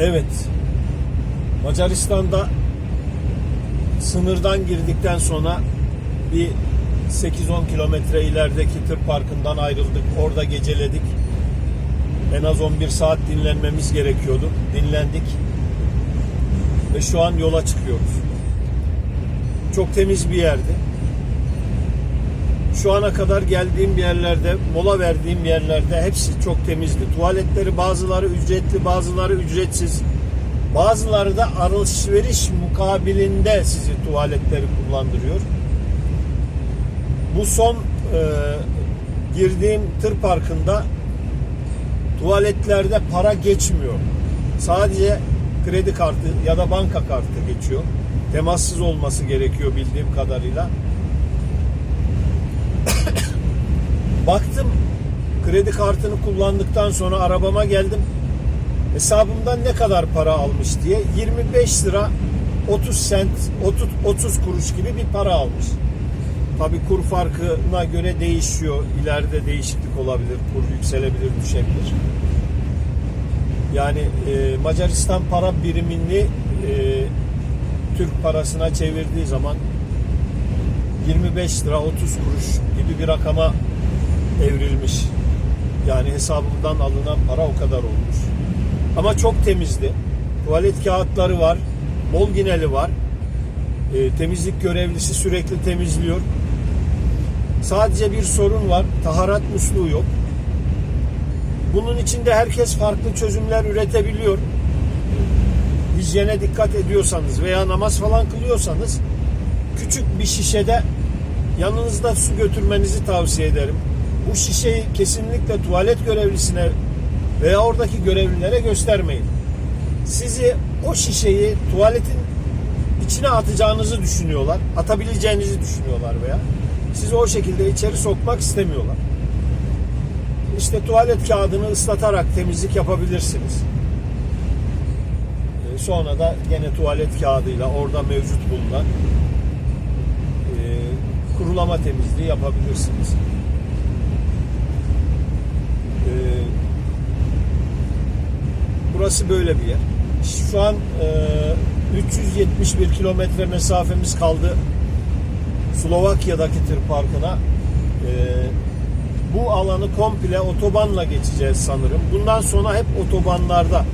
Evet. Macaristan'da sınırdan girdikten sonra bir 8-10 kilometre ilerideki tır parkından ayrıldık. Orada geceledik. En az 11 saat dinlenmemiz gerekiyordu. Dinlendik. Ve şu an yola çıkıyoruz. Çok temiz bir yerdi. Şu ana kadar geldiğim yerlerde, mola verdiğim yerlerde hepsi çok temizdi. Tuvaletleri bazıları ücretli, bazıları ücretsiz. Bazıları da alışveriş mukabilinde sizi tuvaletleri kullandırıyor. Bu son e, girdiğim tır parkında tuvaletlerde para geçmiyor. Sadece kredi kartı ya da banka kartı geçiyor. Temassız olması gerekiyor bildiğim kadarıyla. Baktım kredi kartını kullandıktan sonra arabama geldim. Hesabımdan ne kadar para almış diye 25 lira 30 sent 30, 30 kuruş gibi bir para almış. Tabi kur farkına göre değişiyor. İleride değişiklik olabilir. Kur yükselebilir, düşebilir. Yani e, Macaristan para birimini e, Türk parasına çevirdiği zaman 25 lira 30 kuruş gibi bir rakama evrilmiş. Yani hesabımdan alınan para o kadar olmuş. Ama çok temizdi. Tuvalet kağıtları var. Bol gineli var. E, temizlik görevlisi sürekli temizliyor. Sadece bir sorun var. Taharat musluğu yok. Bunun içinde herkes farklı çözümler üretebiliyor. Hijyene dikkat ediyorsanız veya namaz falan kılıyorsanız küçük bir şişede yanınızda su götürmenizi tavsiye ederim. Bu şişeyi kesinlikle tuvalet görevlisine veya oradaki görevlilere göstermeyin. Sizi o şişeyi tuvaletin içine atacağınızı düşünüyorlar. Atabileceğinizi düşünüyorlar veya sizi o şekilde içeri sokmak istemiyorlar. İşte tuvalet kağıdını ıslatarak temizlik yapabilirsiniz. Ee, Sonra da gene tuvalet kağıdıyla orada mevcut bulunan e, kurulama temizliği yapabilirsiniz. Ee, Burası böyle bir yer. Şu an e, 371 kilometre mesafemiz kaldı Slovakya'daki tır parkına. E, bu alanı komple otobanla geçeceğiz sanırım. Bundan sonra hep otobanlarda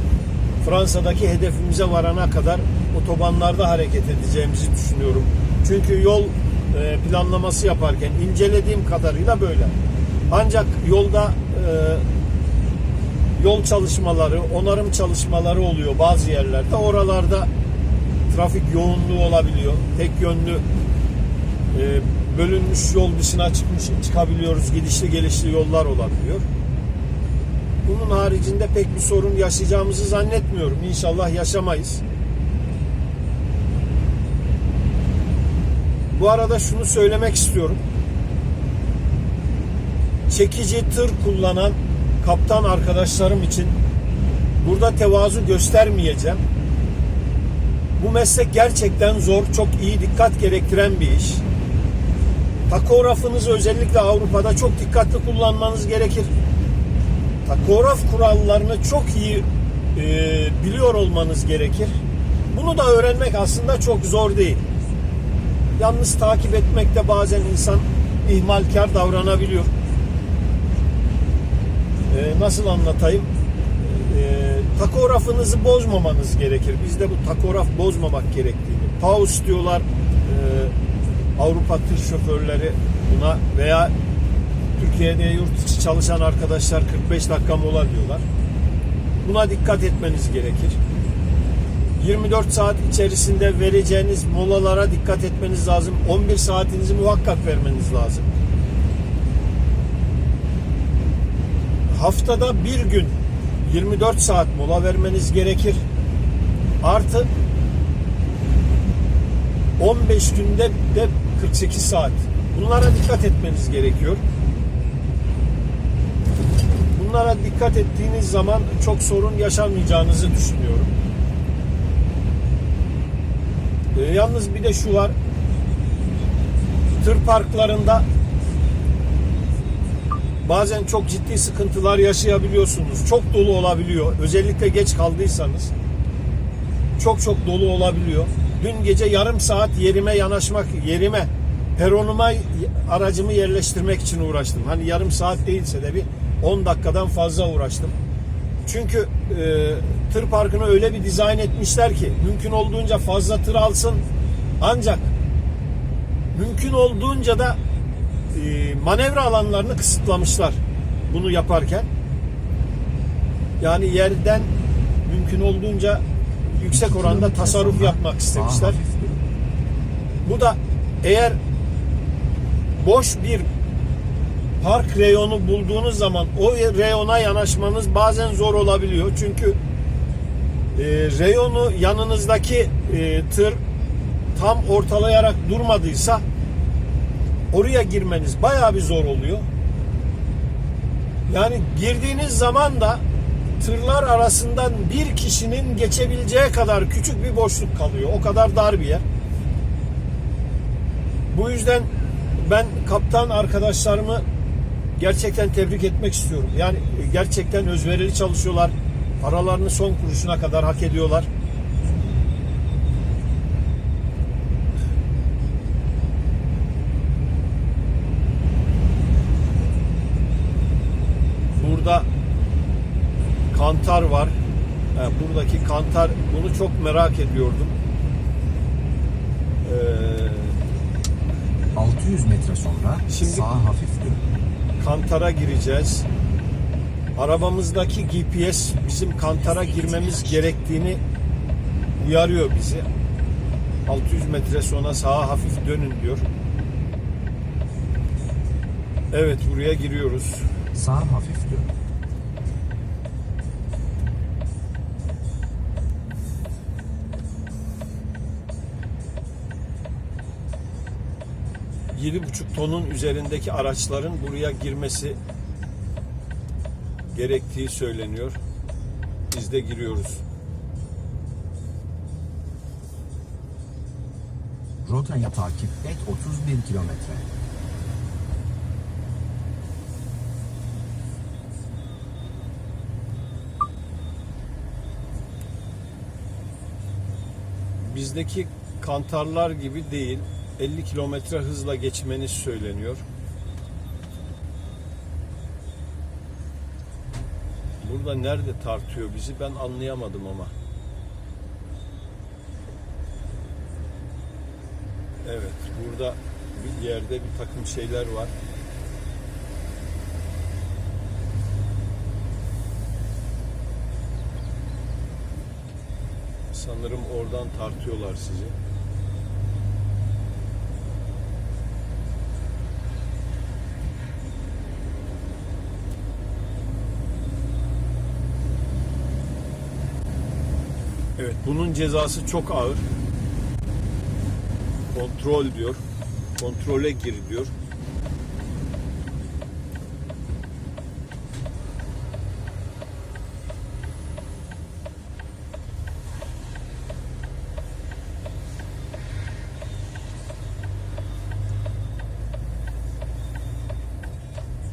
Fransa'daki hedefimize varana kadar otobanlarda hareket edeceğimizi düşünüyorum. Çünkü yol e, planlaması yaparken incelediğim kadarıyla böyle. Ancak yolda yol çalışmaları, onarım çalışmaları oluyor bazı yerlerde. Oralarda trafik yoğunluğu olabiliyor. Tek yönlü e, bölünmüş yol dışına çıkmış çıkabiliyoruz. Gidişli gelişli yollar olabiliyor. Bunun haricinde pek bir sorun yaşayacağımızı zannetmiyorum. İnşallah yaşamayız. Bu arada şunu söylemek istiyorum. Çekici tır kullanan kaptan arkadaşlarım için burada tevazu göstermeyeceğim. Bu meslek gerçekten zor, çok iyi dikkat gerektiren bir iş. Takografınızı özellikle Avrupa'da çok dikkatli kullanmanız gerekir. Takograf kurallarını çok iyi e, biliyor olmanız gerekir. Bunu da öğrenmek aslında çok zor değil. Yalnız takip etmekte bazen insan ihmalkar davranabiliyor. E, nasıl anlatayım? E, takografınızı bozmamanız gerekir. Bizde bu takograf bozmamak gerektiğini. Pause diyorlar. E, Avrupa tır şoförleri buna veya Türkiye'de yurt içi çalışan arkadaşlar 45 dakika mola diyorlar. Buna dikkat etmeniz gerekir. 24 saat içerisinde vereceğiniz molalara dikkat etmeniz lazım. 11 saatinizi muhakkak vermeniz lazım. Haftada bir gün 24 saat mola vermeniz gerekir. Artı 15 günde de 48 saat. Bunlara dikkat etmeniz gerekiyor. Bunlara dikkat ettiğiniz zaman çok sorun yaşamayacağınızı düşünüyorum. Ee, yalnız bir de şu var. Tır parklarında bazen çok ciddi sıkıntılar yaşayabiliyorsunuz. Çok dolu olabiliyor. Özellikle geç kaldıysanız. çok çok dolu olabiliyor. Dün gece yarım saat yerime yanaşmak, yerime, peronuma aracımı yerleştirmek için uğraştım. Hani yarım saat değilse de bir 10 dakikadan fazla uğraştım. Çünkü e, tır parkını öyle bir dizayn etmişler ki mümkün olduğunca fazla tır alsın. Ancak mümkün olduğunca da e, manevra alanlarını kısıtlamışlar bunu yaparken. Yani yerden mümkün olduğunca yüksek oranda tasarruf yapmak istemişler. Bu da eğer boş bir park reyonu bulduğunuz zaman o reyona yanaşmanız bazen zor olabiliyor. Çünkü e, reyonu yanınızdaki e, tır tam ortalayarak durmadıysa oraya girmeniz bayağı bir zor oluyor. Yani girdiğiniz zaman da tırlar arasından bir kişinin geçebileceği kadar küçük bir boşluk kalıyor. O kadar dar bir yer. Bu yüzden ben kaptan arkadaşlarımı gerçekten tebrik etmek istiyorum. Yani gerçekten özverili çalışıyorlar. Paralarını son kuruşuna kadar hak ediyorlar. Burada kantar var. Yani buradaki kantar bunu çok merak ediyordum. Ee, 600 metre sonra Şimdi- sağa hafif dön. kantara gireceğiz. Arabamızdaki GPS bizim kantara girmemiz gerektiğini uyarıyor bizi. 600 metre sonra sağa hafif dönün diyor. Evet buraya giriyoruz. Sağa hafif dön. Yedi buçuk tonun üzerindeki araçların buraya girmesi gerektiği söyleniyor. Biz de giriyoruz. Rotaya takip et 31 kilometre. Bizdeki kantarlar gibi değil. 50 kilometre hızla geçmeniz söyleniyor. Burada nerede tartıyor bizi ben anlayamadım ama. Evet burada bir yerde bir takım şeyler var. Sanırım oradan tartıyorlar sizi. Evet, bunun cezası çok ağır. Kontrol diyor. Kontrole gir diyor.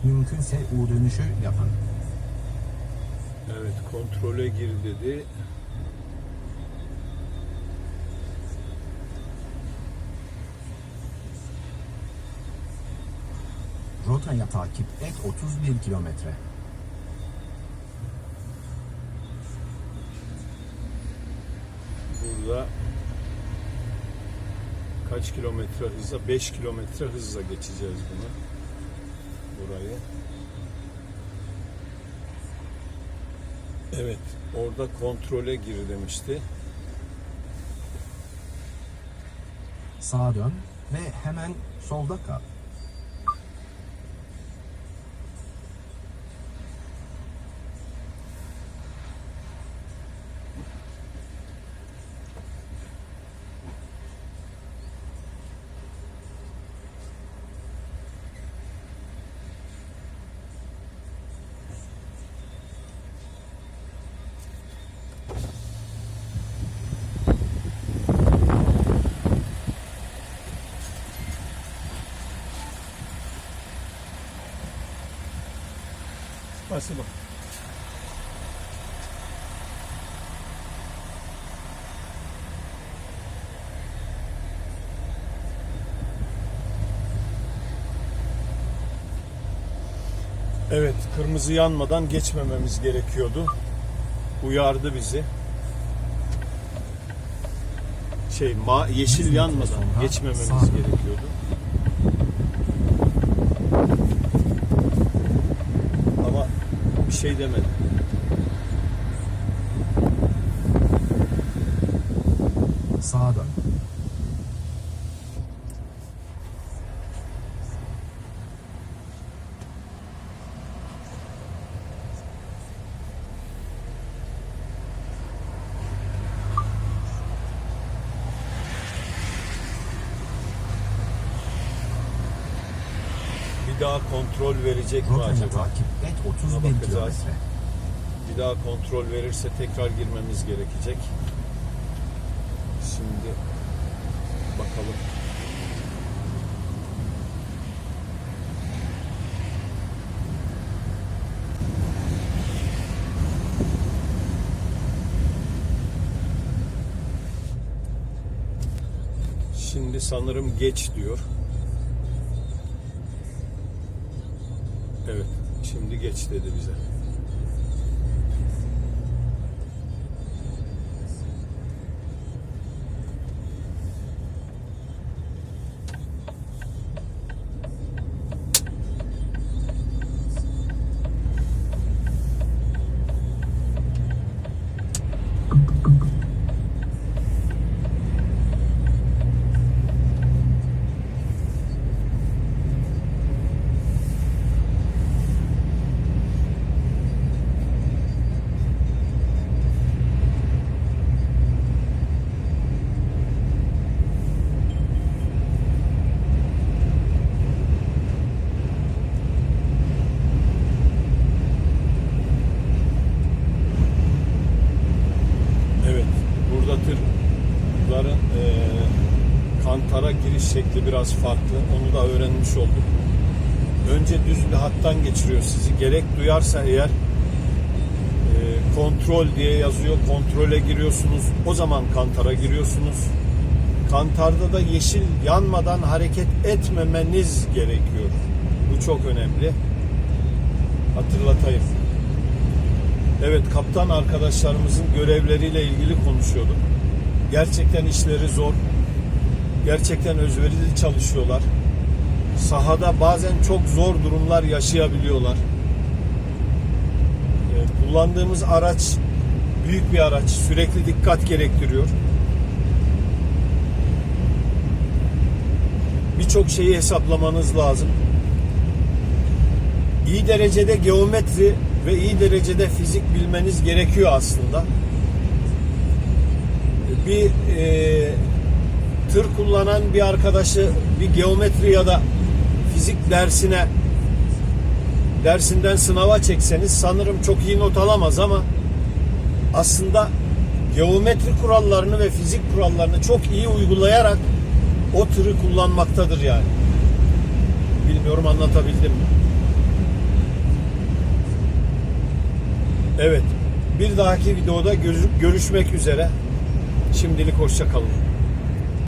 Mümkünse U dönüşü yapın. Evet, kontrole gir dedi. Rotaya takip et 31 kilometre. Burada kaç kilometre hızla? 5 kilometre hızla geçeceğiz bunu. Burayı. Evet, orada kontrole gir demişti. Sağa dön ve hemen solda kal. Спасибо. Evet, kırmızı yanmadan geçmememiz gerekiyordu. Uyardı bizi. Şey, ma yeşil yanmadan geçmememiz gerekiyor. Şey demedi. Sağa dön. Bir daha kontrol verecek mi Rotanı acaba? takip et 31 Ona bakacağız. kilometre. Bir daha kontrol verirse tekrar girmemiz gerekecek. Şimdi bakalım. Şimdi sanırım geç diyor. Şimdi geç dedi bize. Şekli biraz farklı. Onu da öğrenmiş olduk. Önce düz bir hattan geçiriyor sizi. Gerek duyarsa eğer eee, kontrol diye yazıyor. Kontrole giriyorsunuz. O zaman kantara giriyorsunuz. Kantarda da yeşil yanmadan hareket etmemeniz gerekiyor. Bu çok önemli. Hatırlatayım. Evet kaptan arkadaşlarımızın görevleriyle ilgili konuşuyorduk. Gerçekten işleri zor. Gerçekten özverili çalışıyorlar. Sahada bazen çok zor durumlar yaşayabiliyorlar. Ee, Kullandığımız araç büyük bir araç. Sürekli dikkat gerektiriyor. Birçok şeyi hesaplamanız lazım. İyi derecede geometri ve iyi derecede fizik bilmeniz gerekiyor aslında. Bir e, tır kullanan bir arkadaşı bir geometri ya da fizik dersine dersinden sınava çekseniz sanırım çok iyi not alamaz ama aslında geometri kurallarını ve fizik kurallarını çok iyi uygulayarak o tırı kullanmaktadır yani. Bilmiyorum anlatabildim mi? Evet. Bir dahaki videoda görüşmek üzere. Şimdilik hoşça kalın.